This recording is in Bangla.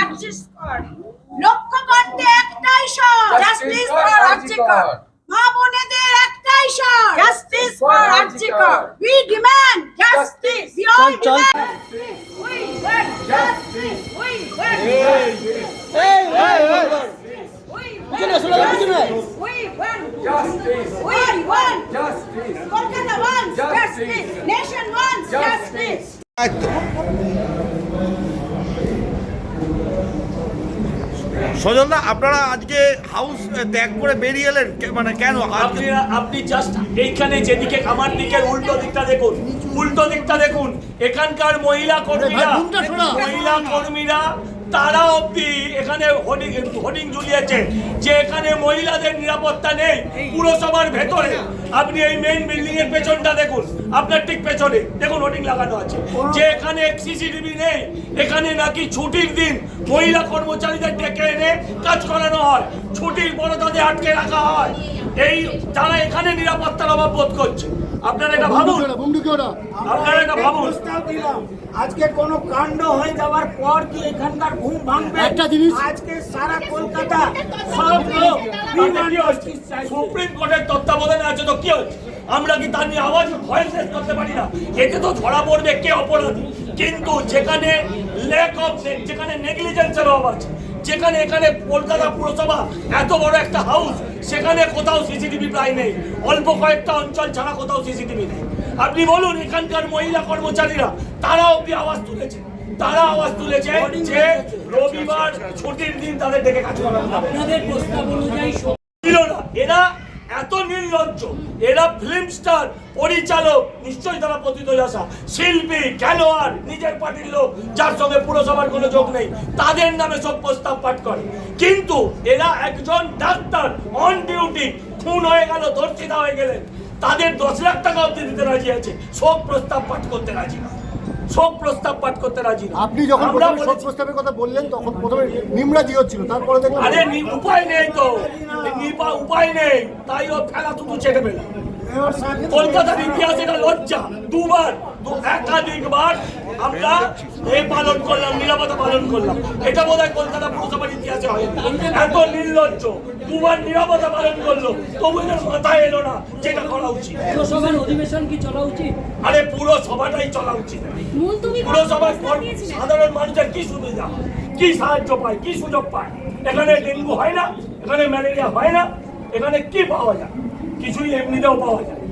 আর্জিস কর লক্ষ্য কণ্ঠে একটাই স্বর জাস্টিস ফর আর্জিকর মা বোনেদের একটাই স্বর justice for RG Kar we demand justice we all demand we want justice we want justice পিছনে আসো লাগা, পিছনে। We want justice. We want justice. Kolkata wants justice. Nation wants justice. সজলদা আপনারা আজকে হাউস ত্যাগ করে বেরিয়ে এলেন? মানে কেন? আপনি আপনি জাস্ট এইখানে যেদিকে আমার দিকের উল্টো দিকটা দেখুন। উল্টো দিকটা দেখুন। এখানকার মহিলা কর্মীরা মহিলা কর্মীরা তারা অব্দি এখানে হোর্ডিং হোর্ডিং ঝুলিয়েছে, যে এখানে মহিলাদের নিরাপত্তা নেই পুরসভার ভেতরে। আপনি এই মেইন বিল্ডিং এর পেছনটা দেখুন, আপনার ঠিক পেছনে, দেখুন হোর্ডিং লাগানো আছে। যে এখানে সিসিটিভি নেই, এখানে নাকি ছুটির দিন মহিলা কর্মচারীদের ডেকে এনে কাজ করানো হয়। ছুটির পরে তাদের আটকে রাখা হয়। এই যারা এখানে নিরাপত্তার অভাব বোধ করছে আপনারা এটা ভাবুন। আপনারা এটা ভাবুন। আজকে কোনো কাণ্ড হয়ে যাওয়ার পর কি এখানকার ঘুম ভাঙবে? একটা জিনিস আজকে সারা কলকাতা সব লোক সুপ্রিম কোর্টের তত্ত্বাবধানে আছে তো কি হচ্ছে আমরা কি তার নিয়ে আওয়াজ ভয় শেষ করতে পারি না? এতে তো ধরা পড়বে কে অপরাধী? কিন্তু যেখানে ল্যাক অফ যেখানে নেগলিজেন্সের অভাব আছে যেখানে এখানে কলকাতা পুরসভা এত বড় একটা হাউস সেখানে কোথাও সিসিটিভি প্রায় নেই। অল্প কয়েকটা অঞ্চল ছাড়া কোথাও সিসিটিভি নেই। আপনি বলুন এখানকার মহিলা কর্মচারীরা তারা অব্দি আওয়াজ তুলেছে? তারা আওয়াজ তুলেছে যে রবিবার ছুটির দিন তাদের ডেকে কাজ না। এরা এত নির্লজ্জ। এরা ফিল্ম স্টার পরিচালক, নিশ্চয়ই তারা পতিত যাসা শিল্পী, খেলোয়াড়, নিজের পার্টির লোক, যার সঙ্গে পুরসভার কোনো যোগ নেই, তাদের নামে সব প্রস্তাব পাঠ করে। কিন্তু এরা একজন ডাক্তার অন ডিউটি খুন হয়ে গেল, ধর্ষিতা হয়ে গেলেন। তাদের দশ লাখ টাকা অব্দি দিতে রাজি আছে, সব প্রস্তাব পাঠ করতে রাজি। না শোক প্রস্তাব পাঠ করতে রাজি না। আপনি যখন শোক প্রস্তাবের কথা বললেন তখন প্রথমে নিমরাজি হচ্ছিল তারপরে দেখলাম আরে উপায় নেই তো। উপায় নেই। তাই ও খেলা দুটো ছেড়ে পেল কলকাতার ইতিহাসে এটা লজ্জা। দুবার একাধিকবার আমরা এ পালন করলাম নিরাপত্তা পালন করলাম। এটা বোধ হয় কলকাতা পুরসভার ইতিহাসে হয়। এত নির্লজ্জ। দুবার নিরাপত্তা পালন করল। তবু এদের মাথায় এলো না যেটা করা উচিত। পুরসভার অধিবেশন কি চলা উচিত? আরে পুরো সভাটাই চলা উচিত। পুরসভার সাধারণ মানুষের কি সুবিধা? কি সাহায্য পায়? কি সুযোগ পায়? এখানে ডেঙ্গু হয় না এখানে ম্যালেরিয়া হয় না এখানে কি পাওয়া যায়? কিছুই এমনিতেও পাওয়া যায়